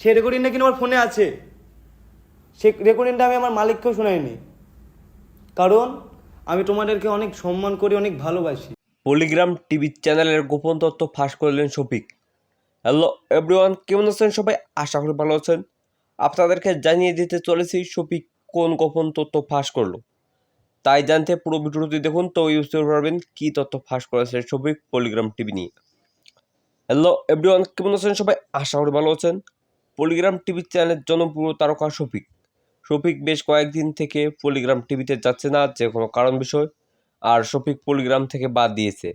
সেই রেকর্ডিংটা কিন্তু আমার ফোনে আছে? সেই রেকর্ডিংটা আমি আমার মালিককেও শোনাইনি। কারণ আমি তোমাদেরকে অনেক সম্মান করি, অনেক ভালোবাসি। পলিগ্রাম টিভি চ্যানেলের গোপন তথ্য ফাঁস করলেন শফিক। হ্যালো এভরিওয়ান, কেমন আছেন সবাই? আশা করি ভালো আছেন। আপনাদেরকে জানিয়ে দিতে চলেছি শফিক কোন গোপন তথ্য ফাঁস করল। তাই জানতে পুরো ভিডিওটি দেখুন, তো বুঝতে পারবেন কী তথ্য ফাঁস করেছে শফিক পলিগ্রাম টিভি নিয়ে। হ্যালো এভরিওয়ান, কেমন আছেন সবাই? আশা করি ভালো আছেন। পলিগ্রাম টিভি চ্যানেলের জনপ্রিয় তারকা শফিক। শফিক বেশ কয়েকদিন থেকে পলিগ্রাম টিভিতে যাচ্ছে না, যে কোনো কারণ বিষয়, আর শফিক পলিগ্রাম থেকে বাদ দিয়েছে।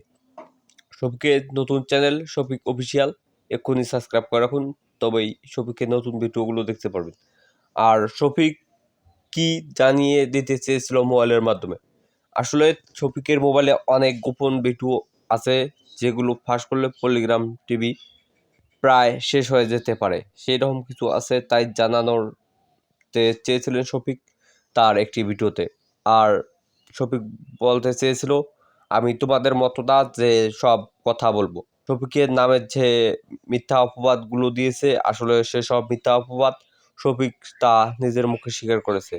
শফিকের নতুন চ্যানেল শফিক অফিসিয়াল, এক্ষুনি সাবস্ক্রাইব করে রাখুন, তবেই শফিকের নতুন ভিডিওগুলো দেখতে পারবেন। আর শফিক কি জানিয়ে দিতে চেয়েছিল মোবাইলের মাধ্যমে? আসলে শফিকের মোবাইলে অনেক গোপন ভিডিও আছে, যেগুলো ফাঁস করলে পলিগ্রাম টিভি প্রায় শেষ হয়ে যেতে পারে। সেই রকম কিছু আছে তাই জানানোর চেয়েছিলেন শফিক তার একটি ভিডিওতে। আর শফিক বলতে চেয়েছিল, আমি তোমাদের মতো না যে সব কথা বলব। শফিকের নামের যে মিথ্যা অপবাদগুলো দিয়েছে, আসলে সেসব মিথ্যা অপবাদ শফিক তা নিজের মুখে স্বীকার করেছে।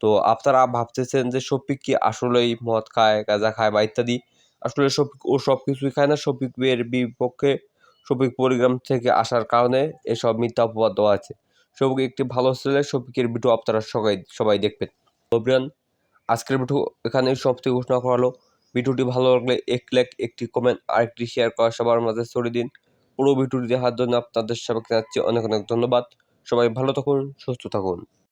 তো আপনারা ভাবতেছেন যে শফিক কি আসলেই মদ খায়, গাঁজা খায় বা ইত্যাদি? আসলে শফিক ও সব কিছুই খায় না, শফিকের বিপক্ষে শফিক পরিগ্রাম থেকে আসার কারণে এসব মিথ্যা অপবাদ দেওয়া আছে। শফিক একটি ভালো ছেলে শফিকের ভিডিও আপনারা সবাই সবাই দেখবেন। অভিয়ান আজকের ভিডিও এখানেই সমাপ্তি ঘোষণা করা হলো। ভিডিওটি ভালো লাগলে এক লাইক, একটি কমেন্ট আর একটি শেয়ার করা সবার মাঝে ছড়িয়ে দিন। পুরো ভিডিওটি দেখার জন্য আপনাদের সবাইকে জানাচ্ছি অনেক অনেক ধন্যবাদ। সবাই ভালো থাকুন, সুস্থ থাকুন।